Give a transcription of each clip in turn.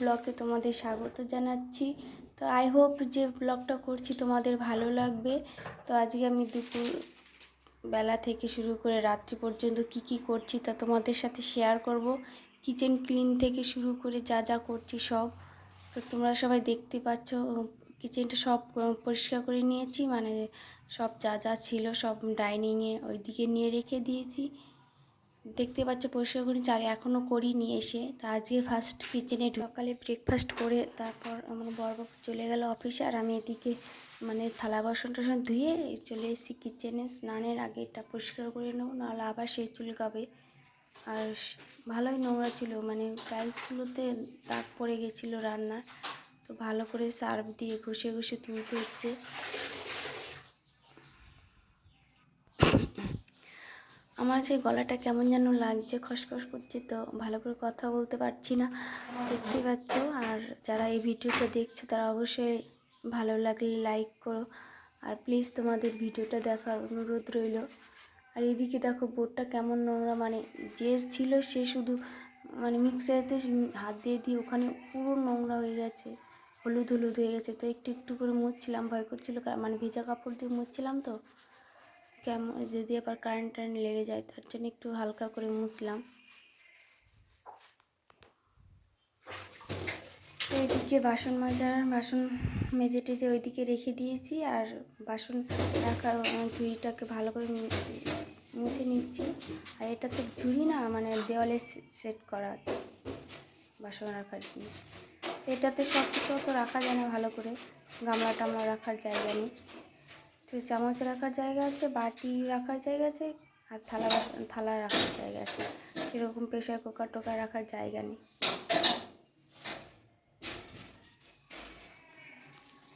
ব্লগে তোমাদের স্বাগত জানাচ্ছি। তো আই হোপ যে ব্লগটা করছি তোমাদের ভালো লাগবে। তো আজকে আমি দুপুর বেলা থেকে শুরু করে রাত্রি পর্যন্ত কি কি করছি তা তোমাদের সাথে শেয়ার করব। কিচেন ক্লিন থেকে শুরু করে যা যা করছি সব। তো তোমরা সবাই দেখতে পাচ্ছ কিচেনটা সব পরিষ্কার করে নিয়েছি। মানে সব যা যা ছিল সব ডাইনিংয়ে ওইদিকে নিয়ে রেখে দিয়েছি। দেখতে পাচ্ছ পরিষ্কার করে চাল এখনও করিনি এসে। তা আজকে ফার্স্ট কিচেনে সকালে ব্রেকফাস্ট করে তারপর আমার বড়বাবু চলে গেল অফিসে আর আমি এদিকে মানে থালা বাসন টাসন ধুয়ে চলে এসেছি কিচেনে স্নানের আগে এটা পরিষ্কার করে নেব, নাহলে আবার সেই চুলকাবে আর ভালোই নোংরা ছিল মানে টাইলসগুলোতে দাগ পড়ে গেছিল রান্নার। তো ভালো করে সার্ফ দিয়ে ঘষে ঘষে তুলতে হচ্ছে। আমার যে গলাটা কেমন যেন লাগছে, খসখস করছে তো ভালো করে কথা বলতে পারছি না। দেখতেই পাচ্ছ, আর যারা এই ভিডিওটা দেখছ তারা অবশ্যই ভালো লাগলে লাইক করো। আর প্লিজ তোমাদের ভিডিওটা দেখার অনুরোধ রইল। আর এদিকে দেখো বোর্ডটা কেমন নোংরা মানে যে ছিল সে শুধু মানে মিক্সারেতে হাত দিয়ে দিয়ে ওখানে পুরো নোংরা হয়ে গেছে। হলুদ হলুদ হয়ে গেছে। তো একটু একটু করে মুছছিলাম, ভয় করছিল মানে ভেজা কাপড় দিয়ে মুছছিলাম তো। কেমন, যদি আবার কারেন্ট টারেন্ট লেগে যায়, তার জন্য একটু হালকা করে মুছলাম। এদিকে বাসন মাজার বাসন মেজে টেজে ওইদিকে রেখে দিয়েছি, আর বাসন রাখার ঝুড়িটাকে ভালো করে মুছে নিচ্ছি। আর এটা তো ঝুড়ি না মানে দেওয়ালে সেট করা বাসন রাখার জিনিস। এটাতে সব কিছু তো রাখা যায় না ভালো করে গামলা টামলা রাখার জায়গা নেই। চামচ রাখার জায়গা আছে, বাটি রাখার জায়গা আছে আর থালা থালা রাখার জায়গা আছে। সেরকম প্রেশার কুকার টোকার রাখার জায়গা নেই।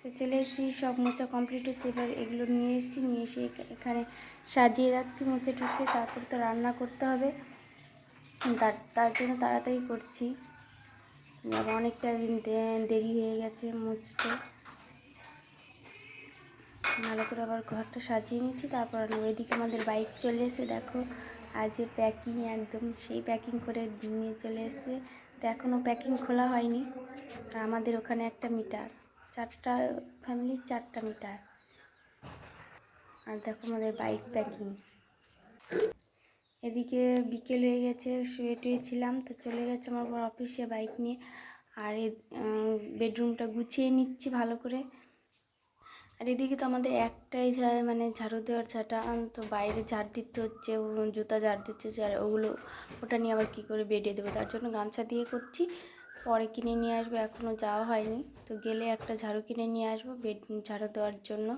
তো চলে এসেছি, সব মোচা কমপ্লিট হচ্ছে, এবার এগুলো নিয়ে এসেছি, নিয়ে এসে এখানে সাজিয়ে রাখছি, মোচা টুচে, তারপর তো রান্না করতে হবে। তার তার জন্য তাড়াতাড়ি করছি। আবার অনেকটা দেরি হয়ে গেছে মুছতে ভালো করে আবার ঘরটা সাজিয়ে নিচ্ছি তারপর এদিকে আমাদের বাইক চলে এসে দেখো, আজ প্যাকিং একদম সেই প্যাকিং করে নিয়ে চলে এসে তো এখনও প্যাকিং খোলা হয়নি। আর আমাদের ওখানে একটা মিটার চারটা ফ্যামিলির চারটা মিটার আর দেখো আমাদের বাইক প্যাকিং এদিকে বিকেল হয়ে গেছে, শুয়ে টুয়ে ছিলাম, তো চলে গেছে আমার বড় অফিসে বাইক নিয়ে। আর বেডরুমটা গুছিয়ে নিচ্ছি ভালো করে। আর এদিকে তো আমাদের একটাই মানে ঝাড়ু দেওয়ার ছাটা তো বাইরে ঝাড় দিতে হচ্ছে জুতা ঝাড় দিতে হচ্ছে, আর ওগুলো, ওটা নিয়ে আবার কী করে বেডে দেবো? তার জন্য গামছা দিয়ে করছি, পরে কিনে নিয়ে আসব এখনও যাওয়া হয়নি। তো গেলে একটা ঝাড়ু কিনে নিয়ে আসব, বেড, ঝাড়ু দেওয়ার জন্য।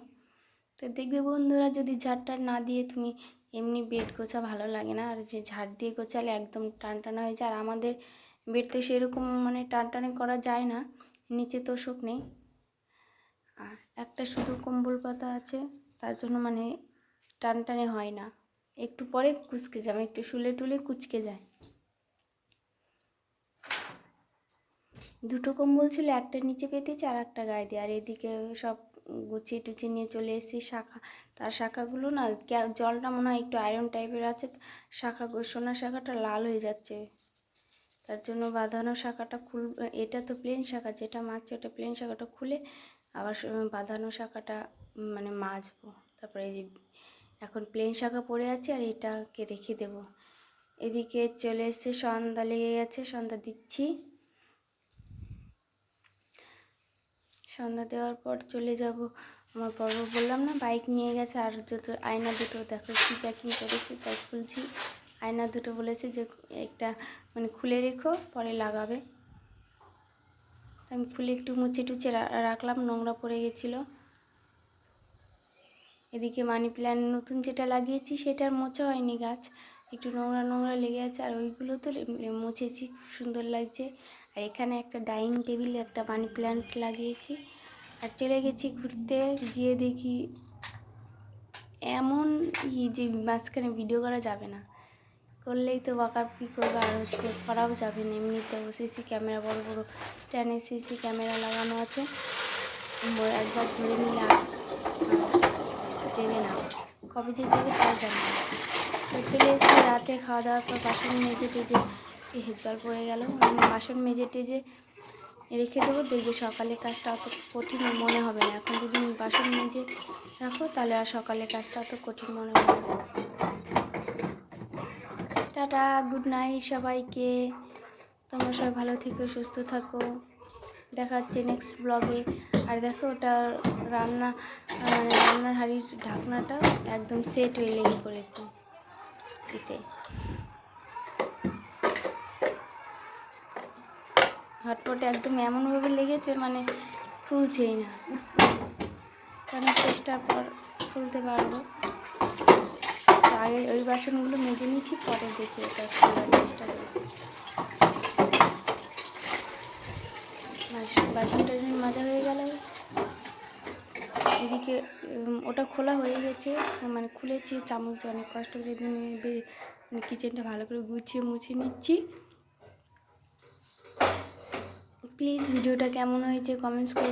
তো দেখবে বন্ধুরা, যদি ঝাড়টা না দিয়ে তুমি এমনি বেড গোছা ভালো লাগে না, আর যে ঝাড় দিয়ে গোছালে একদম টান টানা হয়ে যায়, আর আমাদের বেড তো সেরকম মানে টান টানে করা যায় না, নিচে তোষক নেই। একটা শুধু কম্বল পাতা আছে, তার জন্য মানে টান টানে হয় না। একটু পরে কুচকে যাবে একটু শুলে টুলে কুচকে যায়। দুটো কম্বল ছিল, একটা নিচে পেতেছি আর একটা গায়ে দিয়ে। আর এদিকে সব গুছিয়ে টুচিয়ে নিয়ে চলে এসেছি শাখা। তার শাখাগুলো না জলটা মনে হয় একটু আয়রন টাইপের আছে, শাখা সোনার শাখাটা লাল হয়ে যাচ্ছে। তার জন্য বাঁধানো শাখাটা খুল, এটা তো প্লেন শাখা, যেটা মারছে ওটা প্লেন শাখাটা খুলে আবার বাঁধানো শাখাটা মানে মাজবো। তারপরে এই এখন প্লেন শাখা পড়ে আছে আর এটাকে রেখে দেব। এদিকে চলে এসছে, সন্ধ্যা লেগে গেছে, সন্ধ্যা দিচ্ছি। সন্ধ্যা দেওয়ার পর চলে যাব। আমার পর্ব বললাম না বাইক নিয়ে গেছে আর যত আয়না দুটো, দেখো কী প্যাকিং করেছি, তাই খুলছি। আয়না দুটো বলেছে যে একটা মানে খুলে রেখো, পরে লাগাবে। আমি খুলে একটু মুছে টুচে রাখলাম, নোংরা পড়ে গেছিল। এদিকে মানি প্ল্যান্ট নতুন যেটা লাগিয়েছি সেটার মোছা হয়নি গাছ। একটু নোংরা নোংরা লেগে আছে আর ওইগুলো তো মুছেছি, খুব সুন্দর লাগছে। আর এখানে একটা ডাইনিং টেবিলে একটা মানি প্ল্যান্ট লাগিয়েছি। আর চলে গেছি ঘুরতে, গিয়ে দেখি এমন ই যে মাঝখানে ভিডিও করা যাবে না। করলেই তো বাকা কী করবে? আর হচ্ছে করাও যাবে না। এমনিতেও সিসি ক্যামেরা বড় বড় স্ট্যান্ডে সিসি ক্যামেরা লাগানো আছে। একবার ধরে নিলে দেবে না। কবে যে দেবে তাও জানি না। চলে এসে রাতে খাওয়া দাওয়ার পর বাসন মেজে টেজে জল পড়ে গেল। বাসন মেজে টেজে রেখে দেবো। দেখবে সকালে কাজটা অত কঠিন মনে হবে না। এখন যদি বাসন মেজে রাখো, তাহলে আর সকালে কাজটা অত কঠিন মনে হবে না। টাটা, গুড নাইট সবাইকে। তোমরা সবাই ভালো থেকো, সুস্থ থাকো। দেখা হচ্ছে নেক্সট ব্লগে আর দেখো, ওটা রান্না মানে রান্নার হাঁড়ির ঢাকনাটা একদম সেট হয়ে লেগে পড়েছে। এতে। হটপটে একদম এমনভাবে লেগেছে মানে খুলছেই না। কারণ চেষ্টার পর খুলতে পারব। আগে ওই বাসনগুলো মেজে নিচ্ছি, পরে দেখি ওটা খোলার চেষ্টা করি। বাস- বাসনটা যখন মাজা হয়ে গেল, এদিকে ওটা খোলা হয়ে গেছে মানে খুলেছি, চামচ অনেক কষ্ট করে মানে কিচেনটা ভালো করে গুছিয়ে মুছে নিচ্ছি। প্লিজ ভিডিওটা কেমন হয়েছে কমেন্টস করে